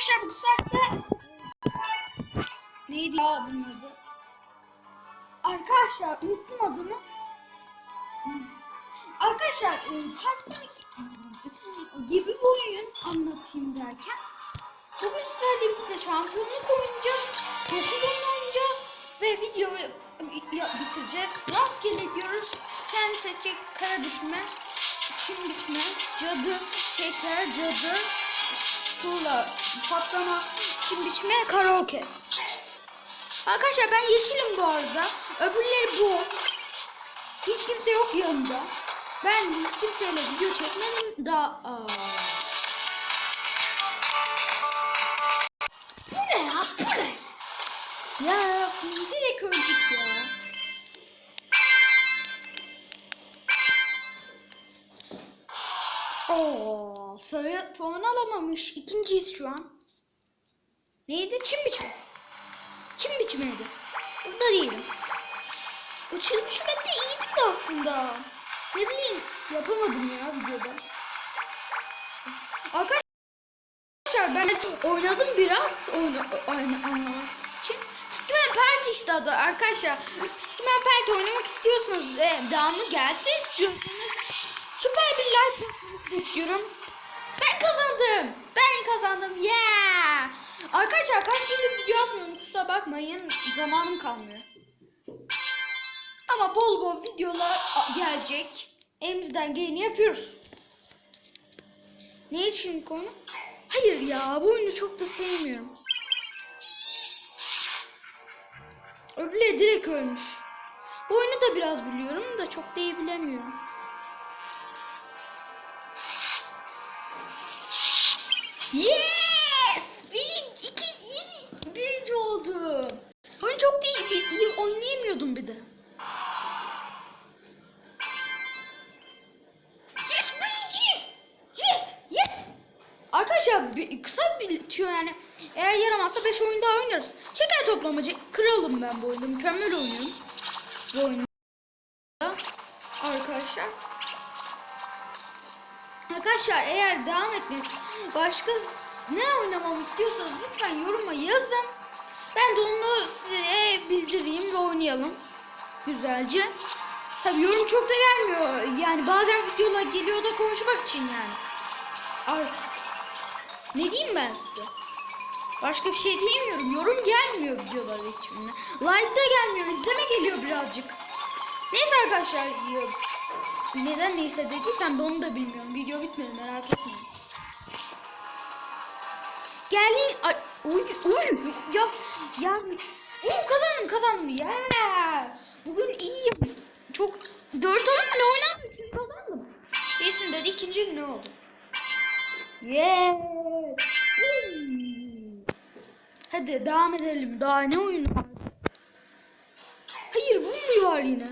arkadaşlar bu saatte neydi ya bunun adı? Arkadaşlar unuttum adını. Arkadaşlar e, part 12 gibi bir oyun anlatayım derken bugün sizlerle birlikte şampiyonluk oynayacağız. 9 oyun oynayacağız ve videoyu bitireceğiz. Rastgele diyoruz. Kendi seçecek kara düşme, çim biçme, cadı, şeker, cadı, tuğla, patlama, çim biçme, karaoke. Arkadaşlar ben yeşilim bu arada. Öbürleri bot. Hiç kimse yok yanımda. Ben hiç kimseyle video çekmedim daha. Aa. Bu ne ya? Bu ne? Ya direkt öldük ya. Sarı puan alamamış. İkinciyiz şu an. Neydi? Çim biçme. Çim biçmeydi. Burada değilim. O çim biçmekte iyiydim de aslında. Ne bileyim yapamadım ya videoda. Arkadaşlar ben oynadım biraz oyna, oyna, oynamak için. Stickman Party işte adı arkadaşlar. Stickman Party oynamak istiyorsanız ve devamı gelsin istiyorsanız süper bir like bekliyorum. Ben kazandım. Ben kazandım. Yeah. Arkadaşlar kaç gündür video yapmıyorum kusura bakmayın. Zamanım kalmıyor. Ama bol bol videolar gelecek. Elimizden geleni yapıyoruz. Ne için konu? Hayır ya bu oyunu çok da sevmiyorum. Öbürleri direkt ölmüş. Bu oyunu da biraz biliyorum da çok iyi bilemiyorum. Yes! Birinci, iki, yeni, birinci oldum. Oyun çok iyi, bir- iyi oynayamıyordum bir de. Yes birinciyiz. Yes yes. Arkadaşlar bir, kısa bitiyor yani. Eğer yaramazsa 5 oyun daha oynarız. Şeker toplamacı kralım ben bu oyunda. Mükemmel oynuyorum. Bu oyunda. Arkadaşlar. Arkadaşlar eğer devam etmesi başka ne oynamamı istiyorsanız lütfen yoruma yazın. Ben de onu size bildireyim ve oynayalım. Güzelce. Tabi yorum çok da gelmiyor. Yani bazen videolar geliyor da konuşmak için yani. Artık. Ne diyeyim ben size? Başka bir şey diyemiyorum. Yorum gelmiyor videolar hiçbirine. Like da gelmiyor. izleme geliyor birazcık. Neyse arkadaşlar. ya- Neden neyse dediysem de onu da bilmiyorum. Video bitmedi merak etmeyin. Geldi. Ay, uy, uy, ya, ya, Oğlum kazandım kazandım ya. Bugün iyiyim. Çok dört oyun ne oynadım çünkü kazandım. Birisinde de ikinci ne oldu? Yes. Woo. Hadi devam edelim. Daha ne oyunu var? Hayır bu mu var yine?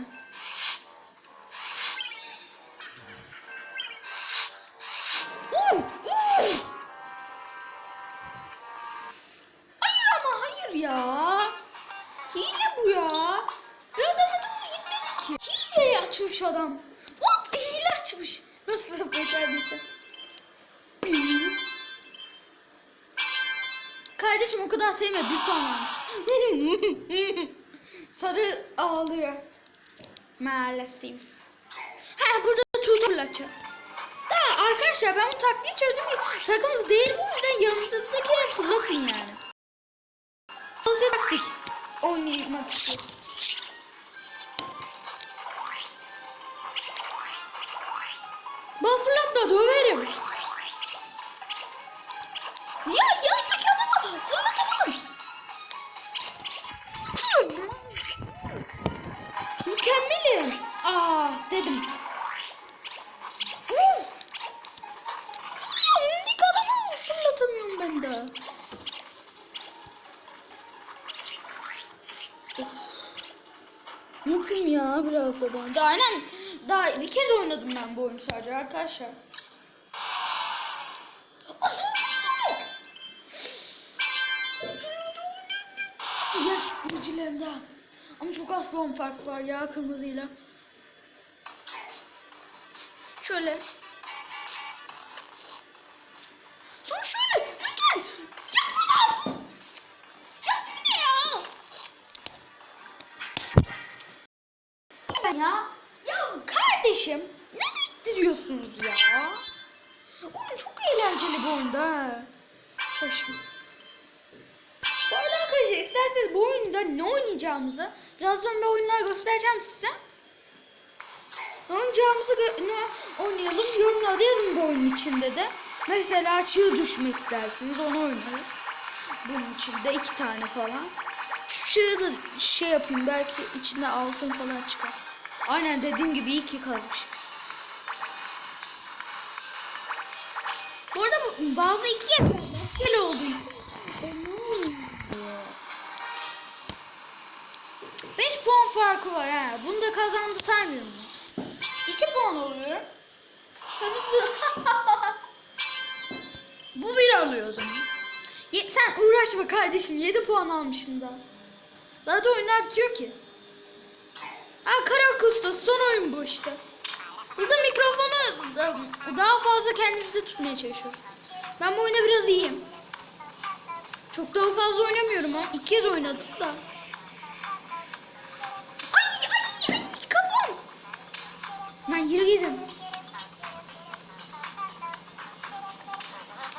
Hile açmış. Nasıl becerdiyse. Kardeşim o kadar sevme bir puan almış. Sarı ağlıyor. Maalesef. Ha burada tutor açacağız. Da arkadaşlar ben bu taktiği çözdüm. ki Takımda değil bu yüzden yanınızdaki fırlatın yani. Nasıl taktik oynamak istiyorsun? Ben fırlatma döverim. Ya yanındaki adamı fırlatamadım. Mükemmelim. Aa dedim. Uf. Ya yanındaki adamı fırlatamıyorum ben de. Of. Mutluyum ya biraz da ben. Daha aynen daha bir kez oynadım ben bu oyunu sadece arkadaşlar. Yes, birincilerimde. Ama çok az puan fark var ya kırmızıyla. Şöyle. Sonra şöyle. Lütfen. Yapma. Yapma ya. Ben ya. Kardeşim ne ittiriyorsunuz ya? Oyun çok eğlenceli bu oyunda. şimdi. Bu arada arkadaşlar isterseniz bu oyunda ne oynayacağımızı birazdan ben oyunlar göstereceğim size. Ne oynayacağımızı ne oynayalım yorumlarda yazın bu oyunun içinde de. Mesela çığ düşme isterseniz onu oynarız. Bunun içinde iki tane falan. Şu çığı da şey yapayım belki içinde altın falan çıkar. Aynen dediğim gibi iyi ki kazmışım. Bu arada bazı iki olduğu için. olmuyor. 5 puan farkı var ha. Bunu da kazandı saymıyorum. 2 puan oluyor. Tabii Bu bir alıyor o zaman. Ye- sen uğraşma kardeşim. 7 puan almışsın da. Zaten oyunlar bitiyor ki. Ha karaoke ustası son oyun bu işte. Burada mikrofonu da- daha fazla kendimizde tutmaya çalışıyoruz. Ben bu oyunda biraz iyiyim. Çok daha fazla oynamıyorum ama iki kez oynadım da. Ay ay ay kafam. Ben yürü gidin.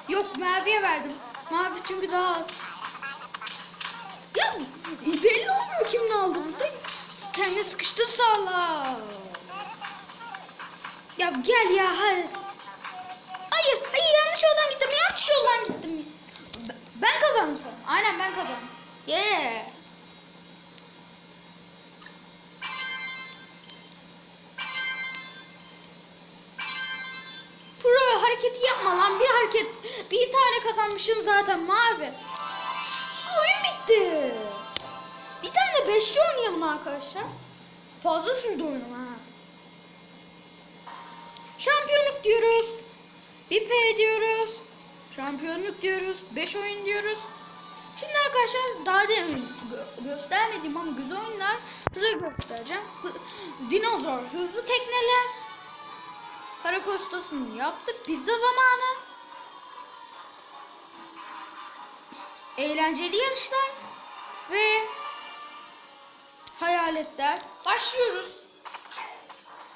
Yok maviye verdim. Mavi çünkü daha az. Ya belli olmuyor aldı burada. Kendine sıkıştı sağla. Ya gel ya hadi. Hayır hayır yanlış yoldan gittim yanlış yoldan gittim. Ben kazandım sana. Aynen ben kazandım. Yeah. Pro hareketi yapma lan. Bir hareket. Bir tane kazanmışım zaten mavi. Oyun bitti. Tane beşli oynayalım arkadaşlar. Fazla sürdü oyunum ha. Şampiyonluk diyoruz. Bir P diyoruz. Şampiyonluk diyoruz. 5 oyun diyoruz. Şimdi arkadaşlar daha demin gö- göstermediğim ama güzel oyunlar size göstereceğim. Dinozor, hızlı tekneler. Karakol ustasını yaptık. Pizza zamanı. Eğlenceli yarışlar. Ve hayaletler. Başlıyoruz.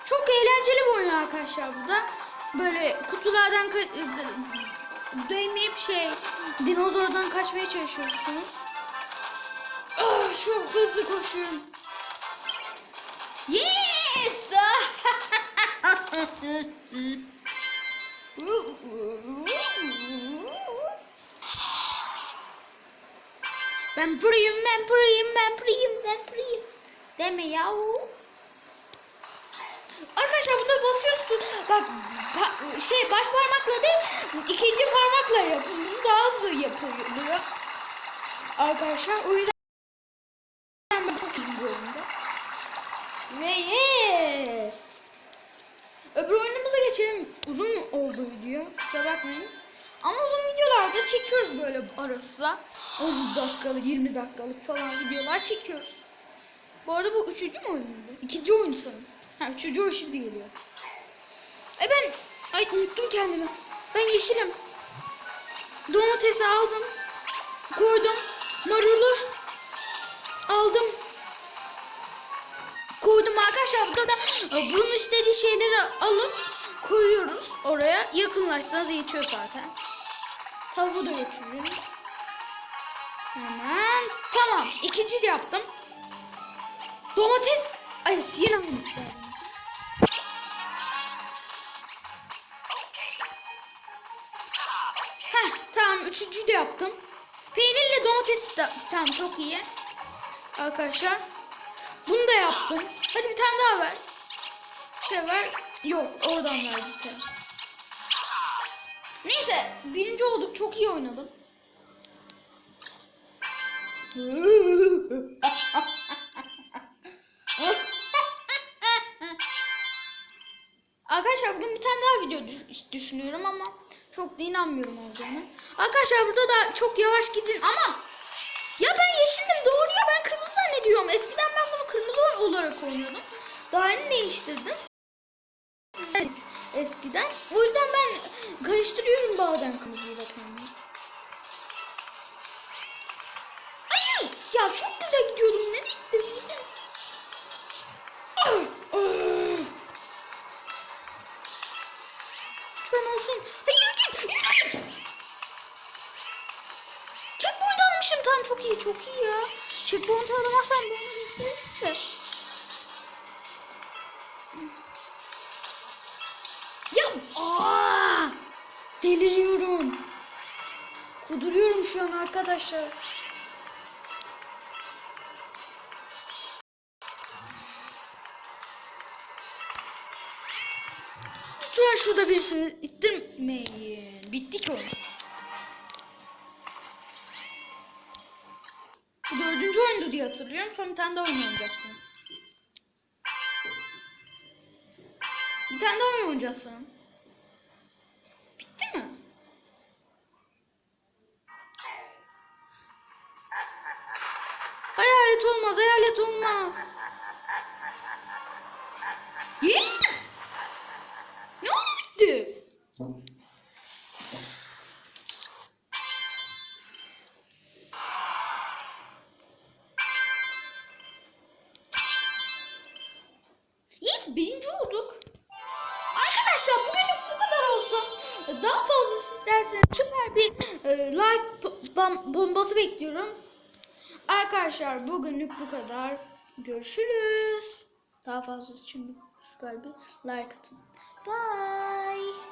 Çok eğlenceli bir oyun arkadaşlar bu da. Böyle kutulardan değmeyip şey dinozordan kaçmaya çalışıyorsunuz. Ah, çok hızlı koşuyorum. Yes! ben proyum, ben proyum, ben proyum, ben proyum. Deme yahu. Arkadaşlar bunda basıyoruz tut. Bak pa- şey baş parmakla değil ikinci parmakla. Bunu daha hızlı yapılıyor. Arkadaşlar o yüzden ben çok iyiyim bu oyunda. Ve yes. Öbür oyunumuza geçelim. Uzun oldu video. Kusura bakmayın. Ama uzun videolarda çekiyoruz böyle ara sıra. 10 dakikalık, 20 dakikalık falan videolar çekiyoruz. Bu arada bu üçüncü mü oyundu? İkinci oyun sanırım. Ha üçüncü oyun şimdi geliyor. Ay ben, ay unuttum kendimi. Ben yeşilim. Domatesi aldım. Koydum. Marulu aldım. Koydum arkadaşlar. Burada da e, bunun istediği şeyleri alıp koyuyoruz oraya. Yakınlaşsanız yetiyor zaten. Tavuğu da götürüyorum. Hemen. Tamam. İkinci de yaptım. Domates. Evet yine. Heh tamam üçüncü de yaptım. Peynirle domates de tamam çok iyi. Arkadaşlar. Bunu da yaptım. Hadi bir tane daha ver. Şey ver. Yok oradan ver bir. Neyse birinci olduk çok iyi oynadım. Arkadaşlar bugün bir tane daha video düş- düşünüyorum ama çok da inanmıyorum olacağını. Arkadaşlar burada da çok yavaş gidin ama ya ben yeşildim doğru ya ben kırmızı zannediyorum. Eskiden ben bunu kırmızı olarak oynuyordum. Daha yeni değiştirdim eskiden. O yüzden ben karıştırıyorum bazen kırmızıyı da kendimi. Ay! Ya çok güzel gidiyordum. Ne diktim? Sen olsun. Hayır git! Yürü! Checkpoint almışım tam çok iyi çok iyi ya. Checkpoint alamazsam bana bir şey Deliriyorum. Kuduruyorum şu an arkadaşlar. Lütfen şurada birisini ittirmeyin. Bitti ki oyun. Dördüncü oyundu diye hatırlıyorum. Sonra bir tane daha oyun oynayacaksın. Bir tane daha oynayacaksın. Hayalet olmaz. Yes! Ne oldu? Yes, birinci olduk. Arkadaşlar bugünlük bu kadar olsun. Daha fazla isterseniz süper bir e, like bom- bombası bekliyorum. Arkadaşlar bugünlük bu kadar. Görüşürüz. Daha fazlası için süper bir like atın. Bye.